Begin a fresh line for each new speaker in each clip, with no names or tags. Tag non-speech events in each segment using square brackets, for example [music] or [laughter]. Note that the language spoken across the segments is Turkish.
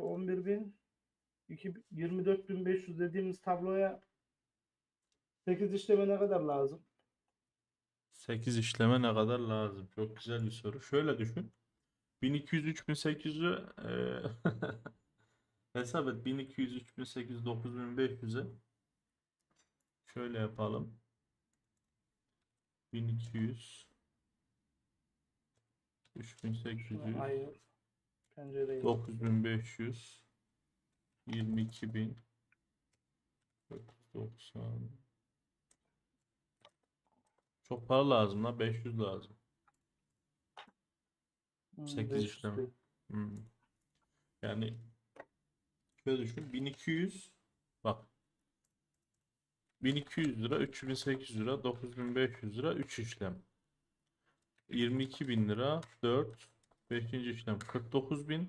11.000 iki- 24.500 dediğimiz tabloya 8 işleme ne kadar lazım?
8 işleme ne kadar lazım? Çok güzel bir soru. Şöyle düşün. 1200 3800'ü eee, hesap et. 1200 3800 9500'e şöyle yapalım. 1200 3800
Hayır. Pencereyi.
9500 22000 490 Çok para lazım lan 500 lazım.
Hmm,
8
500
işlem.
değil.
Hmm. Yani şöyle düşün 1200 bak 1200 lira 3800 lira 9500 lira 3 işlem 22.000 lira 4 5. işlem 49.000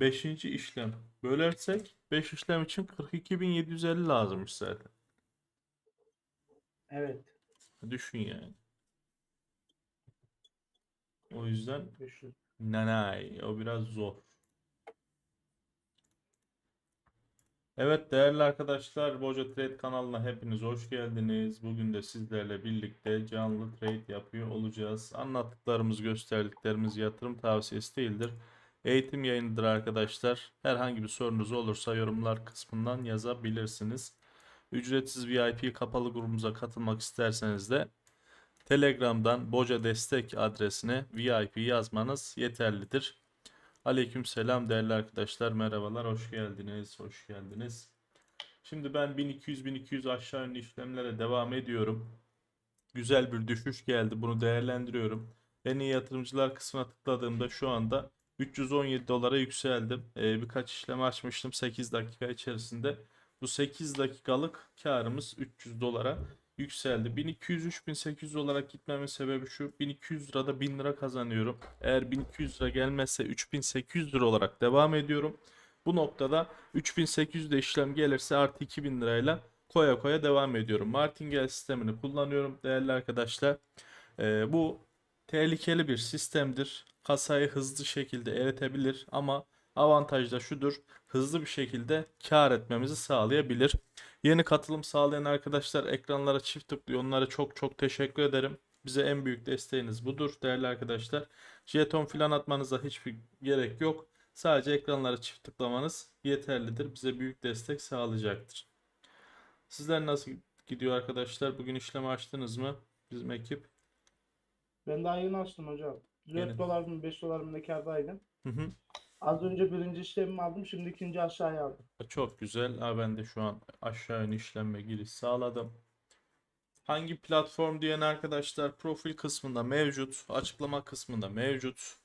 5. işlem bölersek 5 işlem için 42.750 lazımmış zaten.
Evet.
Düşün yani. O yüzden
500.
nanay o biraz zor. Evet değerli arkadaşlar Boca Trade kanalına hepiniz hoş geldiniz. Bugün de sizlerle birlikte canlı trade yapıyor olacağız. Anlattıklarımız, gösterdiklerimiz yatırım tavsiyesi değildir. Eğitim yayınıdır arkadaşlar. Herhangi bir sorunuz olursa yorumlar kısmından yazabilirsiniz. Ücretsiz VIP kapalı grubumuza katılmak isterseniz de Telegram'dan Boca Destek adresine VIP yazmanız yeterlidir. Aleyküm selam değerli arkadaşlar. Merhabalar. Hoş geldiniz. Hoş geldiniz. Şimdi ben 1200-1200 aşağı yönlü işlemlere devam ediyorum. Güzel bir düşüş geldi. Bunu değerlendiriyorum. En iyi yatırımcılar kısmına tıkladığımda şu anda 317 dolara yükseldim. Ee, birkaç işlem açmıştım 8 dakika içerisinde. Bu 8 dakikalık karımız 300 dolara yükseldi. 1200-3800 olarak gitmemin sebebi şu. 1200 lirada 1000 lira kazanıyorum. Eğer 1200 lira gelmezse 3800 lira olarak devam ediyorum. Bu noktada 3800'de işlem gelirse artı 2000 lirayla koya koya devam ediyorum. Martingale sistemini kullanıyorum değerli arkadaşlar. Ee, bu tehlikeli bir sistemdir. Kasayı hızlı şekilde eritebilir ama avantaj da şudur. Hızlı bir şekilde kar etmemizi sağlayabilir. Yeni katılım sağlayan arkadaşlar ekranlara çift tıklıyor. Onlara çok çok teşekkür ederim. Bize en büyük desteğiniz budur değerli arkadaşlar. Jeton filan atmanıza hiçbir gerek yok. Sadece ekranlara çift tıklamanız yeterlidir. Bize büyük destek sağlayacaktır. Sizler nasıl gidiyor arkadaşlar? Bugün işlem açtınız mı? Bizim ekip.
Ben daha yeni açtım hocam. 4
Yeni.
dolar mı 5 dolar mı ne kârdaydım.
Hı hı.
Az önce birinci işlemimi aldım. Şimdi ikinci aşağıya aldım.
Çok güzel. Ha, ben de şu an aşağı yönlü işleme giriş sağladım. Hangi platform diyen arkadaşlar profil kısmında mevcut, açıklama kısmında mevcut.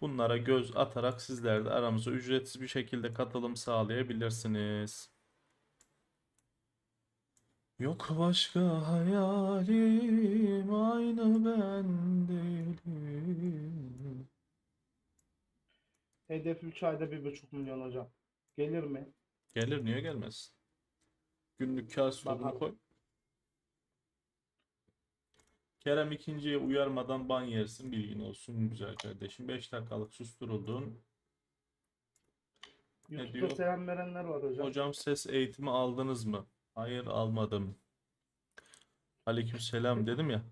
Bunlara göz atarak sizler de aramıza ücretsiz bir şekilde katılım sağlayabilirsiniz. Yok başka hayalim aynı ben değilim.
Hedef 3 ayda 1,5 milyon hocam. Gelir mi?
Gelir niye gelmez? Günlük kar sorunu koy. Kerem ikinciye uyarmadan ban yersin bilgin olsun güzel kardeşim. 5 dakikalık susturuldun.
YouTube'da
diyor?
selam verenler var hocam.
Hocam ses eğitimi aldınız mı? Hayır almadım. Aleykümselam dedim ya.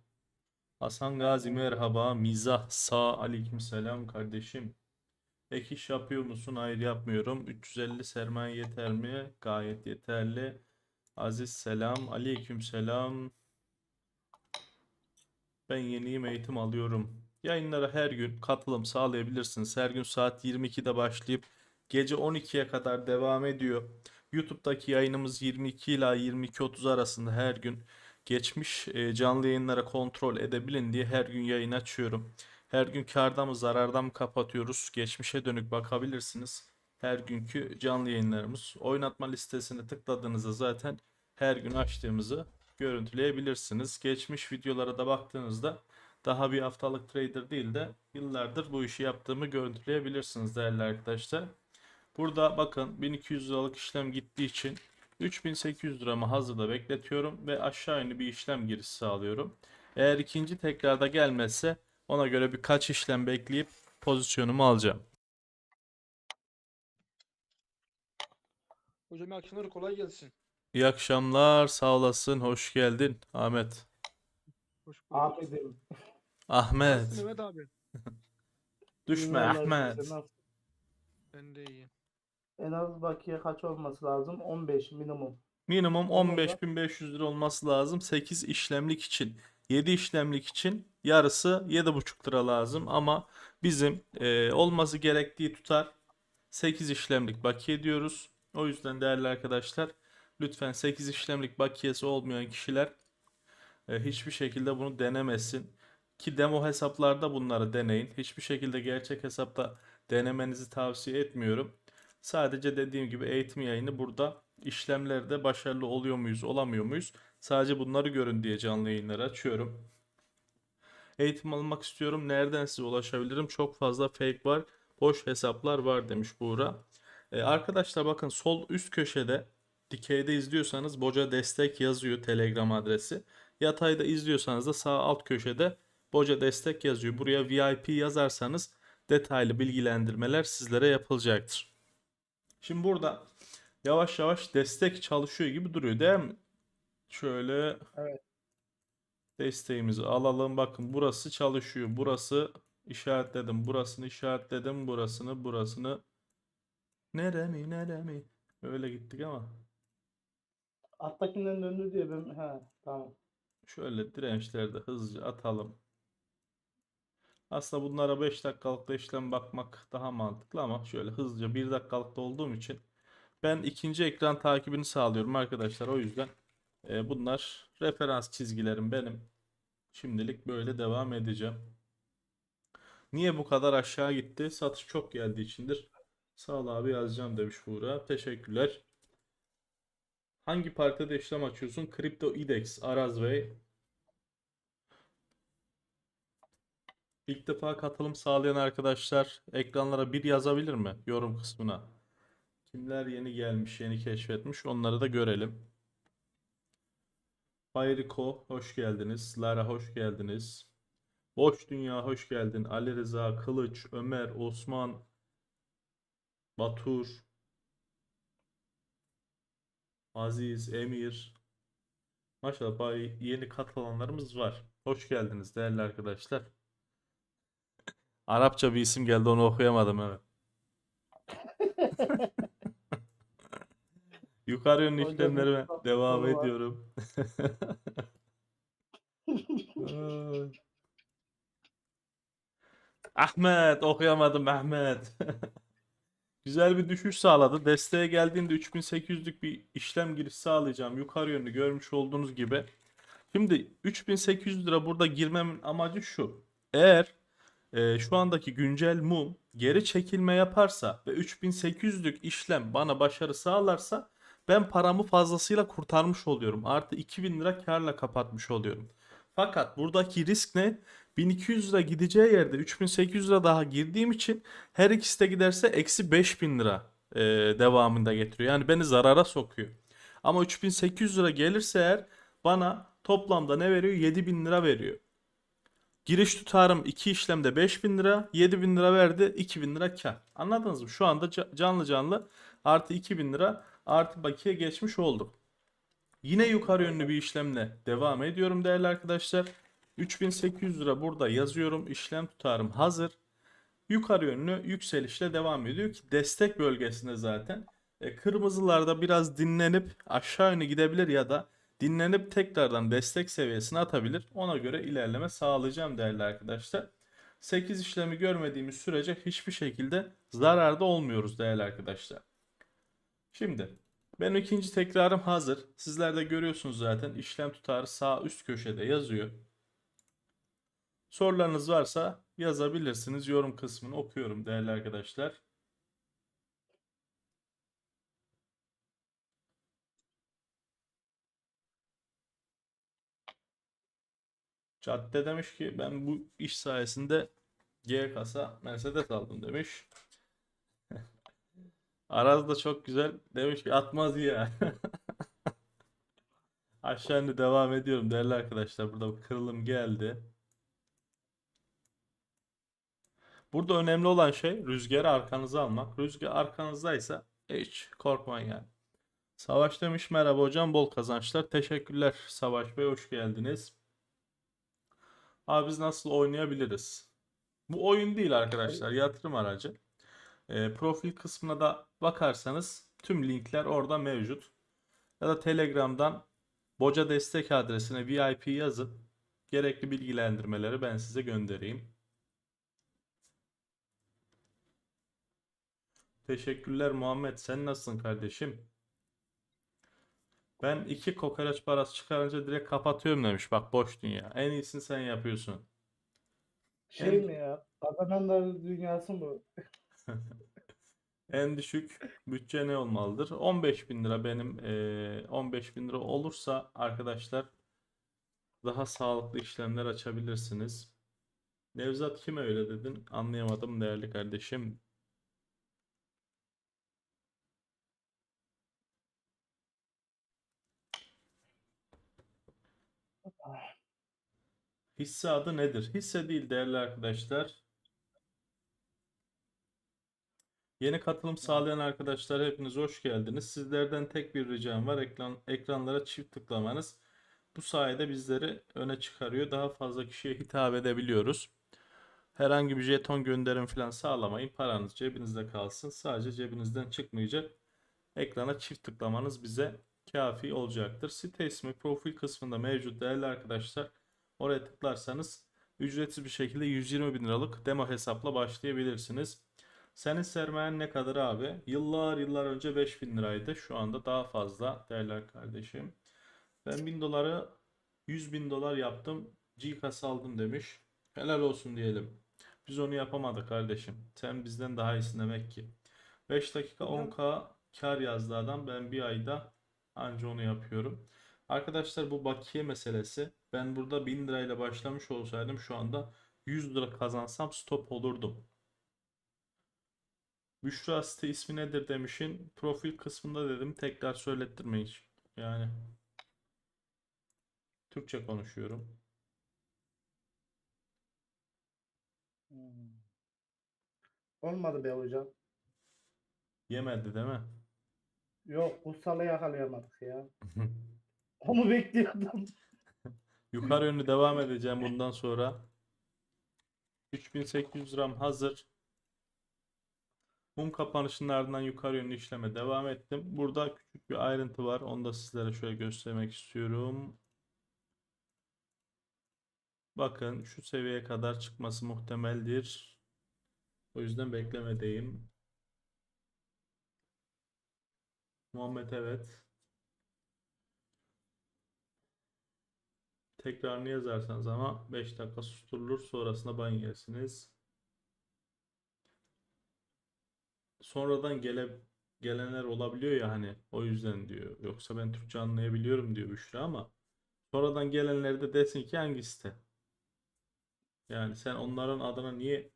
Hasan Gazi merhaba. Mizah sağ. Aleykümselam kardeşim. Ek iş yapıyor musun? Hayır yapmıyorum. 350 sermaye yeter mi? Gayet yeterli. Aziz selam. Aleykümselam. Ben yeniyim eğitim alıyorum. Yayınlara her gün katılım sağlayabilirsiniz. Her gün saat 22'de başlayıp gece 12'ye kadar devam ediyor. YouTube'daki yayınımız 22 ila 22.30 arasında her gün geçmiş e, canlı yayınlara kontrol edebilin diye her gün yayın açıyorum. Her gün karda mı zararda mı kapatıyoruz? Geçmişe dönük bakabilirsiniz. Her günkü canlı yayınlarımız. Oynatma listesine tıkladığınızda zaten her gün açtığımızı görüntüleyebilirsiniz. Geçmiş videolara da baktığınızda daha bir haftalık trader değil de yıllardır bu işi yaptığımı görüntüleyebilirsiniz değerli arkadaşlar. Burada bakın 1200 liralık işlem gittiği için 3800 liramı hazırda bekletiyorum ve aşağı yönlü bir işlem girişi sağlıyorum. Eğer ikinci tekrarda gelmezse ona göre birkaç işlem bekleyip pozisyonumu alacağım.
Hocam iyi akşamlar kolay gelsin.
İyi akşamlar, sağ olasın, hoş geldin Ahmet.
Hoş bulduk.
Ahmet'im.
Ahmet,
Nasılsın Mehmet abi? [laughs]
düşme Ahmet.
nasıl-
Ben de iyiyim.
En az bakiye kaç olması lazım? 15 minimum.
Minimum
Tamam da.
15.500 lira olması lazım 8 işlemlik için. 7 işlemlik için yarısı 7,5 lira lazım ama bizim e, olması gerektiği tutar 8 işlemlik bakiye diyoruz. O yüzden değerli arkadaşlar lütfen 8 işlemlik bakiyesi olmayan kişiler e, hiçbir şekilde bunu denemesin. Ki demo hesaplarda bunları deneyin. Hiçbir şekilde gerçek hesapta denemenizi tavsiye etmiyorum. Sadece dediğim gibi eğitim yayını burada işlemlerde başarılı oluyor muyuz, olamıyor muyuz? Sadece bunları görün diye canlı yayınları açıyorum. Eğitim almak istiyorum. Nereden size ulaşabilirim? Çok fazla fake var. Boş hesaplar var demiş Buğra. Ee, arkadaşlar bakın sol üst köşede dikeyde izliyorsanız Boca Destek yazıyor Telegram adresi. Yatayda izliyorsanız da sağ alt köşede Boca Destek yazıyor. Buraya VIP yazarsanız detaylı bilgilendirmeler sizlere yapılacaktır. Şimdi burada yavaş yavaş destek çalışıyor gibi duruyor değil mi? Şöyle
Evet.
desteğimizi alalım. Bakın burası çalışıyor. Burası işaretledim. Burasını işaretledim. Burasını, burasını. Neremi, neremi? Öyle gittik ama.
Alttakinden döndü diye ben... He tamam.
Şöyle dirençleri de hızlıca atalım. Aslında bunlara 5 dakikalıkta işlem bakmak daha mantıklı ama şöyle hızlıca 1 dakikalıkta olduğum için ben ikinci ekran takibini sağlıyorum arkadaşlar. O yüzden e, bunlar referans çizgilerim benim. Şimdilik böyle devam edeceğim. Niye bu kadar aşağı gitti? Satış çok geldiği içindir. Sağ ol abi yazacağım demiş Buğra. Teşekkürler. Hangi partide işlem açıyorsun? Crypto IDEX, Arazway. İlk defa katılım sağlayan arkadaşlar ekranlara bir yazabilir mi? Yorum kısmına. Kimler yeni gelmiş, yeni keşfetmiş onları da görelim. Bayriko hoş geldiniz. Lara hoş geldiniz. Boş Dünya hoş geldin. Ali Rıza, Kılıç, Ömer, Osman, Batur, Aziz, Emir. Maşallah bayağı yeni katılanlarımız var. Hoş geldiniz değerli arkadaşlar. Arapça bir isim geldi onu okuyamadım evet. [laughs] Yukarı yönlü
Hocam,
işlemlerime devam
var.
ediyorum. [laughs] Ay. Ahmet okuyamadım Ahmet. [laughs] Güzel bir düşüş sağladı. Desteğe geldiğinde 3800'lük bir işlem giriş sağlayacağım. Yukarı yönlü görmüş olduğunuz gibi. Şimdi 3800 lira burada girmemin amacı şu. Eğer e, şu andaki güncel mum geri çekilme yaparsa ve 3800'lük işlem bana başarı sağlarsa ben paramı fazlasıyla kurtarmış oluyorum. Artı 2000 lira karla kapatmış oluyorum. Fakat buradaki risk ne? 1200 lira gideceği yerde 3800 lira daha girdiğim için her ikisi de giderse eksi 5000 lira e, devamında getiriyor. Yani beni zarara sokuyor. Ama 3800 lira gelirse eğer bana toplamda ne veriyor? 7000 lira veriyor. Giriş tutarım 2 işlemde 5000 lira, 7000 lira verdi, 2000 lira kar. Anladınız mı? Şu anda ca- canlı canlı artı 2000 lira artı bakiye geçmiş olduk. Yine yukarı yönlü bir işlemle devam ediyorum değerli arkadaşlar. 3800 lira burada yazıyorum. İşlem tutarım hazır. Yukarı yönlü yükselişle devam ediyor ki destek bölgesinde zaten. E, kırmızılarda biraz dinlenip aşağı yönlü gidebilir ya da dinlenip tekrardan destek seviyesine atabilir. Ona göre ilerleme sağlayacağım değerli arkadaşlar. 8 işlemi görmediğimiz sürece hiçbir şekilde zararda olmuyoruz değerli arkadaşlar. Şimdi benim ikinci tekrarım hazır. Sizler de görüyorsunuz zaten işlem tutarı sağ üst köşede yazıyor. Sorularınız varsa yazabilirsiniz. Yorum kısmını okuyorum değerli arkadaşlar. Cadde demiş ki ben bu iş sayesinde G kasa Mercedes aldım demiş. Araz da çok güzel demiş ki atmaz ya. [laughs] Aşağı devam ediyorum değerli arkadaşlar. Burada bir kırılım geldi. Burada önemli olan şey rüzgarı arkanıza almak. Rüzgar arkanızdaysa hiç korkmayın yani. Savaş demiş merhaba hocam bol kazançlar. Teşekkürler Savaş Bey hoş geldiniz. Abi biz nasıl oynayabiliriz? Bu oyun değil arkadaşlar yatırım aracı. Ee, profil kısmına da bakarsanız tüm linkler orada mevcut. Ya da Telegram'dan Boca destek adresine VIP yazın. Gerekli bilgilendirmeleri ben size göndereyim. Teşekkürler Muhammed. Sen nasılsın kardeşim? Ben iki kokoreç parası çıkarınca direkt kapatıyorum demiş. Bak boş dünya. En iyisini sen yapıyorsun.
Şey
En-
mi ya? Kazananların dünyası mı? [laughs]
En düşük bütçe ne olmalıdır? 15 bin lira benim eee 15 bin lira olursa arkadaşlar daha sağlıklı işlemler açabilirsiniz. Nevzat kime öyle dedin? Anlayamadım değerli kardeşim. Hisse adı nedir? Hisse değil değerli arkadaşlar. Yeni katılım sağlayan arkadaşlar hepiniz hoş geldiniz. Sizlerden tek bir ricam var. Ekran, ekranlara çift tıklamanız. Bu sayede bizleri öne çıkarıyor. Daha fazla kişiye hitap edebiliyoruz. Herhangi bir jeton gönderim falan sağlamayın. Paranız cebinizde kalsın. Sadece cebinizden çıkmayacak. Ekrana çift tıklamanız bize kafi olacaktır. Site ismi profil kısmında mevcut değerli arkadaşlar. Oraya tıklarsanız ücretsiz bir şekilde 120 bin liralık demo hesapla başlayabilirsiniz. Senin sermayen ne kadar abi? Yıllar yıllar önce 5000 liraydı. Şu anda daha fazla değerli kardeşim. Ben 1000 doları 100 bin dolar yaptım. Gcash aldım demiş. Helal olsun diyelim. Biz onu yapamadık kardeşim. Sen bizden daha iyisin demek ki. 5 dakika 10k kar yazdı adam. Ben bir ayda anca onu yapıyorum. Arkadaşlar bu bakiye meselesi. Ben burada 1000 lirayla başlamış olsaydım şu anda 100 lira kazansam stop olurdum. Büşra site ismi nedir demişin. Profil kısmında dedim. Tekrar söylettirme hiç. Yani Türkçe konuşuyorum.
Hmm. Olmadı be hocam.
Yemedi değil mi?
Yok bu salı yakalayamadık ya. [laughs] Onu bekliyordum. [laughs]
Yukarı yönlü devam edeceğim bundan sonra. 3800 gram hazır. Mum kapanışının ardından yukarı yönlü işleme devam ettim. Burada küçük bir ayrıntı var. Onu da sizlere şöyle göstermek istiyorum. Bakın şu seviyeye kadar çıkması muhtemeldir. O yüzden beklemedeyim. Muhammed evet. Tekrarını yazarsanız ama 5 dakika susturulur. Sonrasında ban yersiniz. Sonradan gele, gelenler olabiliyor ya hani o yüzden diyor. Yoksa ben Türkçe anlayabiliyorum diyor Büşra ama sonradan gelenler de desin ki hangi site? Yani sen onların adına niye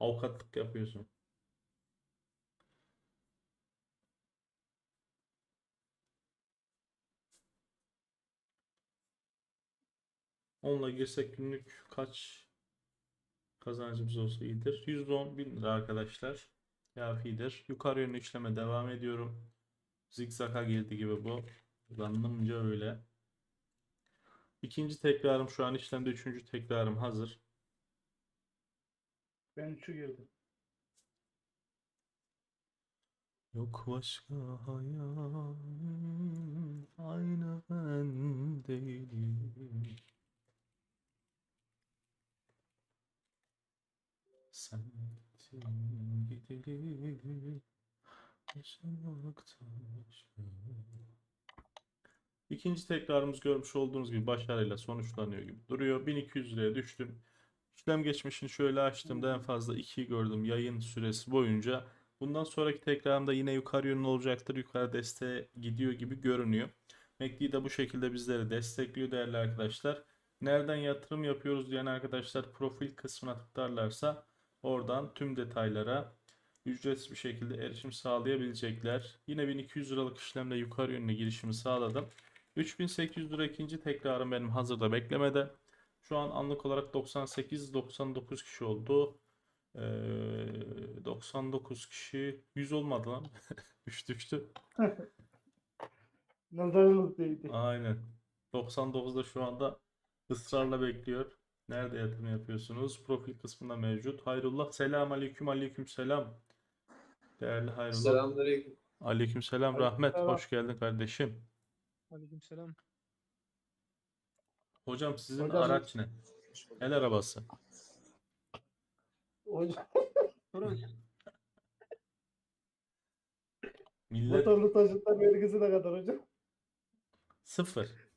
avukatlık yapıyorsun? Onunla girsek günlük kaç kazancımız olsa iyidir. 110 bin lira arkadaşlar. Kafidir. Yukarı yönlü işleme devam ediyorum. Zigzag'a girdi gibi bu. Zannımca öyle. İkinci tekrarım şu an işlemde. Üçüncü tekrarım hazır.
Ben üçü girdim.
Yok başka hayalim aynı ben değilim. Sen gittin gideli yaşamaktan başka. İkinci tekrarımız görmüş olduğunuz gibi başarıyla sonuçlanıyor gibi duruyor. 1200 liraya düştüm. İşlem geçmişini şöyle açtığımda en fazla 2'yi gördüm yayın süresi boyunca. Bundan sonraki tekrarımda yine yukarı yönlü olacaktır. Yukarı desteğe gidiyor gibi görünüyor. MACD de bu şekilde bizleri destekliyor değerli arkadaşlar. Nereden yatırım yapıyoruz diyen arkadaşlar profil kısmına tıklarlarsa oradan tüm detaylara ücretsiz bir şekilde erişim sağlayabilecekler. Yine 1200 liralık işlemle yukarı yönlü girişimi sağladım. 3800 lira ikinci tekrarım benim hazırda beklemede. Şu an anlık olarak 98-99 kişi oldu. Ee, 99 kişi 100 olmadı lan. 3 [laughs] düştü. [laughs]
Nazarınız değdi.
Aynen. 99'da şu anda ısrarla bekliyor. Nerede yatırım yapıyorsunuz? Profil kısmında mevcut. Hayrullah selam aleyküm aleyküm selam. Değerli Hayrullah.
Selamünaleyküm.
Aleyküm selam
Aleyküm
Rahmet.
selam.
Hoş geldin kardeşim.
Aleykümselam.
Hocam sizin
Hocam-
araç ne? El arabası.
Hocam.
Millet
motorlu taşıtlar vergisi ne kadar hocam?
sıfır.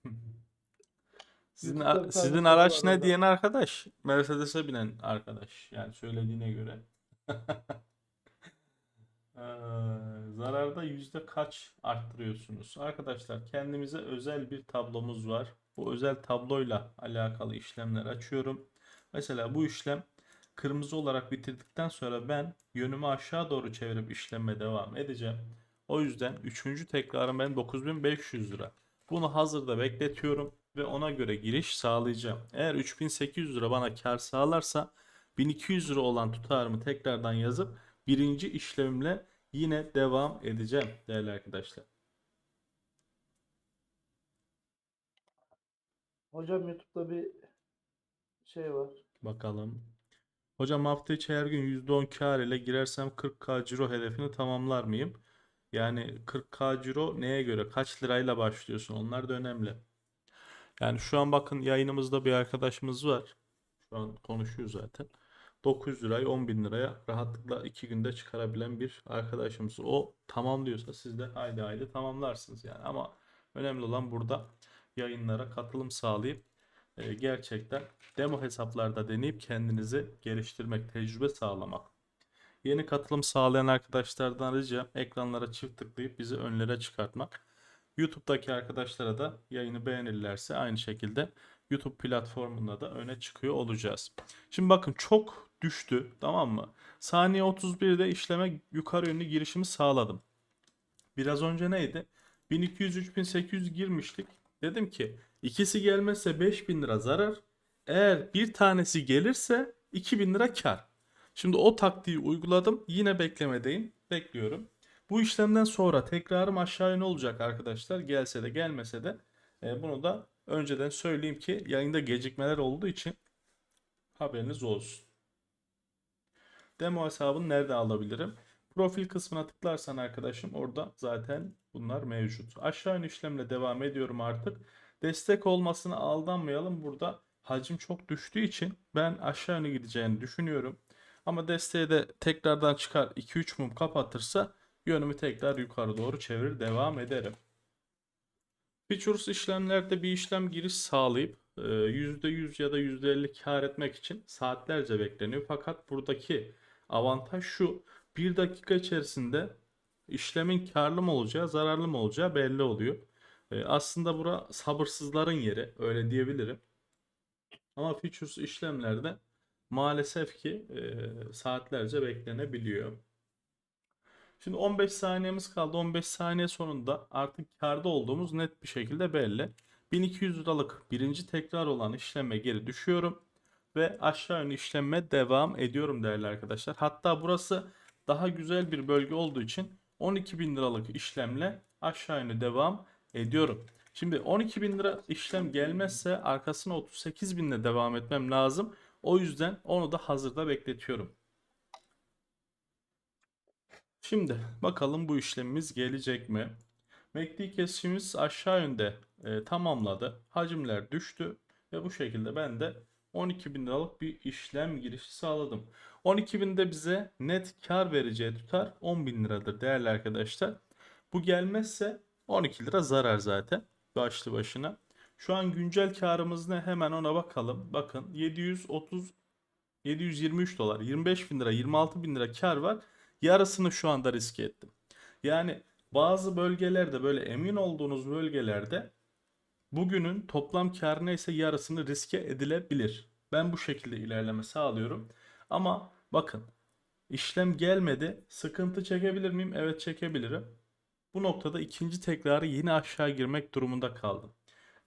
Sizin, a- sizin araç ne diyen arkadaş? Mercedes'e binen arkadaş. Yani söylediğine göre. Eee, [laughs] zararda yüzde kaç arttırıyorsunuz? Arkadaşlar kendimize özel bir tablomuz var. Bu özel tabloyla alakalı işlemler açıyorum. Mesela bu işlem kırmızı olarak bitirdikten sonra ben yönümü aşağı doğru çevirip işleme devam edeceğim. O yüzden üçüncü tekrarım ben 9500 lira. Bunu hazırda bekletiyorum ve ona göre giriş sağlayacağım. Eğer 3800 lira bana kar sağlarsa 1200 lira olan tutarımı tekrardan yazıp birinci işlemimle yine devam edeceğim değerli arkadaşlar.
Hocam YouTube'da bir şey var.
Bakalım. Hocam hafta içi her gün %10 kar ile girersem 40k ciro hedefini tamamlar mıyım? Yani 40k ciro neye göre? Kaç lirayla başlıyorsun? Onlar da önemli. Yani şu an bakın yayınımızda bir arkadaşımız var. Şu an konuşuyor zaten. 900 lirayı 10 bin liraya rahatlıkla 2 günde çıkarabilen bir arkadaşımız. O tamamlıyorsa siz de haydi haydi tamamlarsınız yani. Ama önemli olan burada yayınlara katılım sağlayıp e, gerçekten demo hesaplarda deneyip kendinizi geliştirmek, tecrübe sağlamak. Yeni katılım sağlayan arkadaşlardan ricam ekranlara çift tıklayıp bizi önlere çıkartmak. YouTube'daki arkadaşlara da yayını beğenirlerse aynı şekilde YouTube platformunda da öne çıkıyor olacağız. Şimdi bakın çok düştü tamam mı? Saniye 31'de işleme yukarı yönlü girişimi sağladım. Biraz önce neydi? 1200-3800 girmiştik. Dedim ki ikisi gelmezse 5000 lira zarar. Eğer bir tanesi gelirse 2000 lira kar. Şimdi o taktiği uyguladım. Yine beklemedeyim. Bekliyorum. Bu işlemden sonra tekrarım aşağı yönlü olacak arkadaşlar. Gelse de gelmese de e, bunu da önceden söyleyeyim ki yayında gecikmeler olduğu için haberiniz olsun. Demo hesabını nerede alabilirim? Profil kısmına tıklarsan arkadaşım orada zaten bunlar mevcut. Aşağı yönlü işlemle devam ediyorum artık. Destek olmasına aldanmayalım. Burada hacim çok düştüğü için ben aşağı yönlü gideceğini düşünüyorum. Ama desteğe de tekrardan çıkar 2-3 mum kapatırsa yönümü tekrar yukarı doğru çevirir devam ederim. Futures işlemlerde bir işlem giriş sağlayıp e, %100 ya da %50 kar etmek için saatlerce bekleniyor. Fakat buradaki avantaj şu. Bir dakika içerisinde işlemin karlı mı olacağı, zararlı mı olacağı belli oluyor. E, aslında bura sabırsızların yeri, öyle diyebilirim. Ama futures işlemlerde maalesef ki e, saatlerce beklenebiliyor. Şimdi 15 saniyemiz kaldı. 15 saniye sonunda artık karda olduğumuz net bir şekilde belli. 1200 liralık birinci tekrar olan işleme geri düşüyorum. Ve aşağı yönlü işleme devam ediyorum değerli arkadaşlar. Hatta burası daha güzel bir bölge olduğu için 12.000 liralık işlemle aşağı yönlü devam ediyorum. Şimdi 12.000 lira işlem gelmezse arkasına 38.000 ile devam etmem lazım. O yüzden onu da hazırda bekletiyorum. Şimdi bakalım bu işlemimiz gelecek mi? MACD kesişimiz aşağı yönde e, tamamladı. Hacimler düştü ve bu şekilde ben de 12.000 liralık bir işlem girişi sağladım. 12.000'de bize net kar vereceği tutar 10.000 liradır değerli arkadaşlar. Bu gelmezse 12 lira zarar zaten başlı başına. Şu an güncel karımız ne? Hemen ona bakalım. Bakın 730 723 dolar, 25 bin lira, 26 bin lira kar var. Yarısını şu anda riske ettim. Yani bazı bölgelerde böyle emin olduğunuz bölgelerde bugünün toplam kar neyse yarısını riske edilebilir. Ben bu şekilde ilerleme sağlıyorum. Ama bakın işlem gelmedi. Sıkıntı çekebilir miyim? Evet çekebilirim. Bu noktada ikinci tekrarı yine aşağı girmek durumunda kaldım.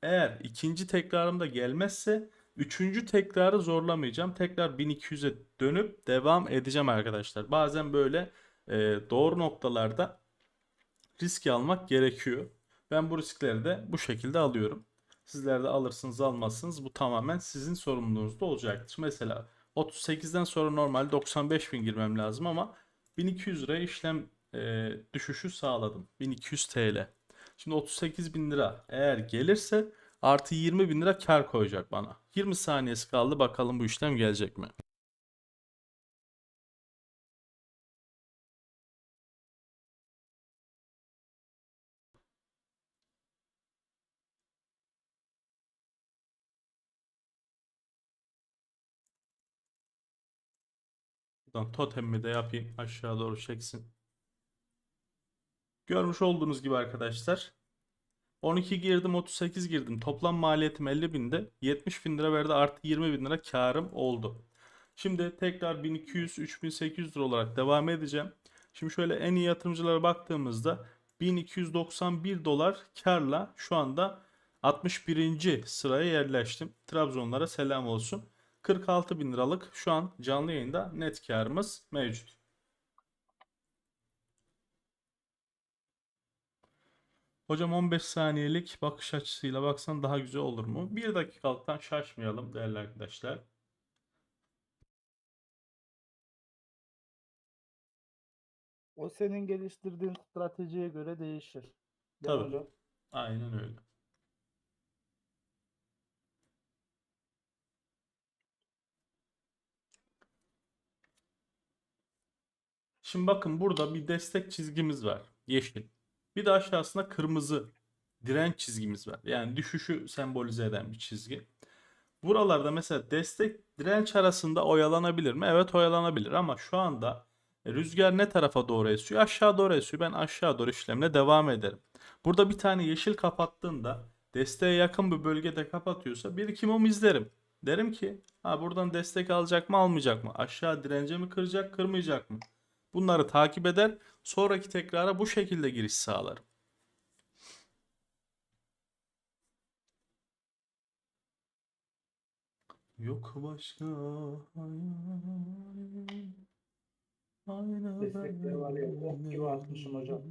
Eğer ikinci tekrarımda gelmezse üçüncü tekrarı zorlamayacağım. Tekrar 1200'e dönüp devam edeceğim arkadaşlar. Bazen böyle e, doğru noktalarda risk almak gerekiyor. Ben bu riskleri de bu şekilde alıyorum. Sizler de alırsınız almazsınız bu tamamen sizin sorumluluğunuzda olacaktır. Mesela 38'den sonra normal 95 bin girmem lazım ama 1200 liraya işlem e, düşüşü sağladım. 1200 TL. Şimdi 38 bin lira eğer gelirse artı 20 bin lira kar koyacak bana. 20 saniyesi kaldı bakalım bu işlem gelecek mi? Buradan totemimi de yapayım. Aşağı doğru çeksin. Görmüş olduğunuz gibi arkadaşlar. 12 girdim 38 girdim. Toplam maliyetim 50 binde. 70 bin lira verdi artı 20 bin lira karım oldu. Şimdi tekrar 1200-3800 lira olarak devam edeceğim. Şimdi şöyle en iyi yatırımcılara baktığımızda 1291 dolar karla şu anda 61. sıraya yerleştim. Trabzonlara selam olsun. 46 bin liralık şu an canlı yayında net karımız mevcut. Hocam 15 saniyelik bakış açısıyla baksan daha güzel olur mu? 1 dakikalıktan şaşmayalım değerli arkadaşlar.
O senin geliştirdiğin stratejiye göre değişir. Değil
Tabii.
hocam?
Aynen öyle. Şimdi bakın burada bir destek çizgimiz var. Yeşil. Bir de aşağısında kırmızı direnç çizgimiz var. Yani düşüşü sembolize eden bir çizgi. Buralarda mesela destek direnç arasında oyalanabilir mi? Evet oyalanabilir ama şu anda rüzgar ne tarafa doğru esiyor? Aşağı doğru esiyor. Ben aşağı doğru işlemle devam ederim. Burada bir tane yeşil kapattığında desteğe yakın bir bölgede kapatıyorsa birikimimi izlerim. Derim ki ha buradan destek alacak mı almayacak mı? Aşağı dirence mi kıracak kırmayacak mı? Bunları takip eder. Sonraki tekrara bu şekilde giriş sağlarım. Yok başka hayalim. Aynı
Destekleri var ya, ok gibi atmışım hocam.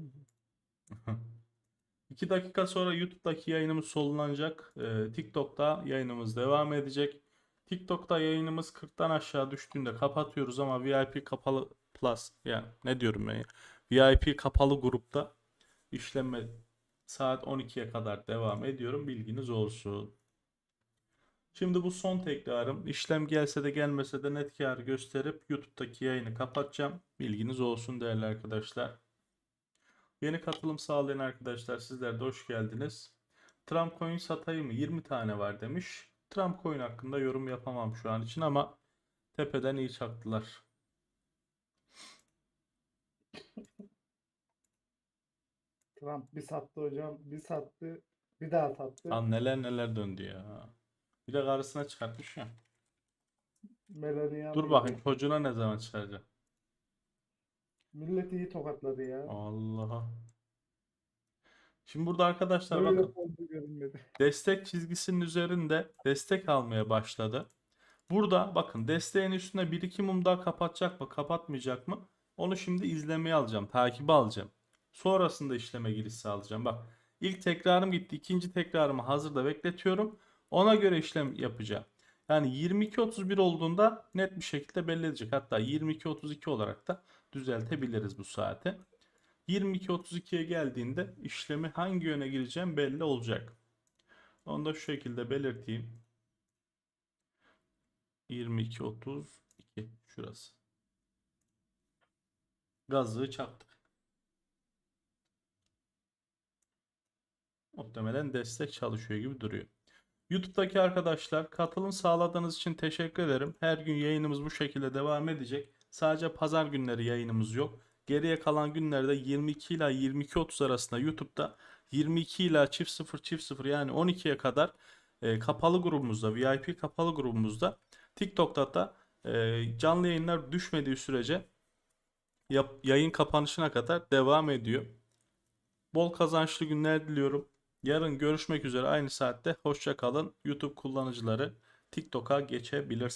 [laughs]
2 dakika sonra YouTube'daki yayınımız sollanacak. Ee, TikTok'ta yayınımız devam edecek. TikTok'ta yayınımız 40'tan aşağı düştüğünde kapatıyoruz ama VIP kapalı plus yani ne diyorum ben ya? VIP kapalı grupta işleme saat 12'ye kadar devam ediyorum. Bilginiz olsun. Şimdi bu son tekrarım. İşlem gelse de gelmese de net kar gösterip YouTube'daki yayını kapatacağım. Bilginiz olsun değerli arkadaşlar. Yeni katılım sağlayan arkadaşlar sizler de hoş geldiniz. Trump coin satayım mı? 20 tane var demiş. Trump coin hakkında yorum yapamam şu an için ama tepeden iyi çaktılar.
Trump bir sattı hocam, bir sattı, bir daha sattı.
Lan neler neler döndü ya. Bir de karısına çıkartmış ya.
Melania
Dur bakayım çocuğuna ne zaman çıkaracak?
Milleti iyi tokatladı ya.
Allah'a. Şimdi burada arkadaşlar
Böyle
bakın. destek çizgisinin üzerinde destek almaya başladı. Burada bakın desteğin üstüne bir iki mum daha kapatacak mı kapatmayacak mı? Onu şimdi izlemeye alacağım. Takibi alacağım. Sonrasında işleme giriş sağlayacağım. Bak ilk tekrarım gitti. ikinci tekrarımı hazırda bekletiyorum. Ona göre işlem yapacağım. Yani 22.31 olduğunda net bir şekilde belli edecek. Hatta 22.32 olarak da düzeltebiliriz bu saate. 22.32'ye geldiğinde işlemi hangi yöne gireceğim belli olacak. Onu da şu şekilde belirteyim. 22.32 şurası. Gazı çaktık. Muhtemelen destek çalışıyor gibi duruyor. YouTube'daki arkadaşlar katılım sağladığınız için teşekkür ederim. Her gün yayınımız bu şekilde devam edecek. Sadece pazar günleri yayınımız yok. Geriye kalan günlerde 22 ila 22.30 arasında YouTube'da 22 ila çift 0 çift 0 yani 12'ye kadar e, kapalı grubumuzda VIP kapalı grubumuzda TikTok'ta da e, canlı yayınlar düşmediği sürece yap- yayın kapanışına kadar devam ediyor. Bol kazançlı günler diliyorum. Yarın görüşmek üzere aynı saatte. Hoşça kalın. YouTube kullanıcıları TikTok'a geçebilirsiniz.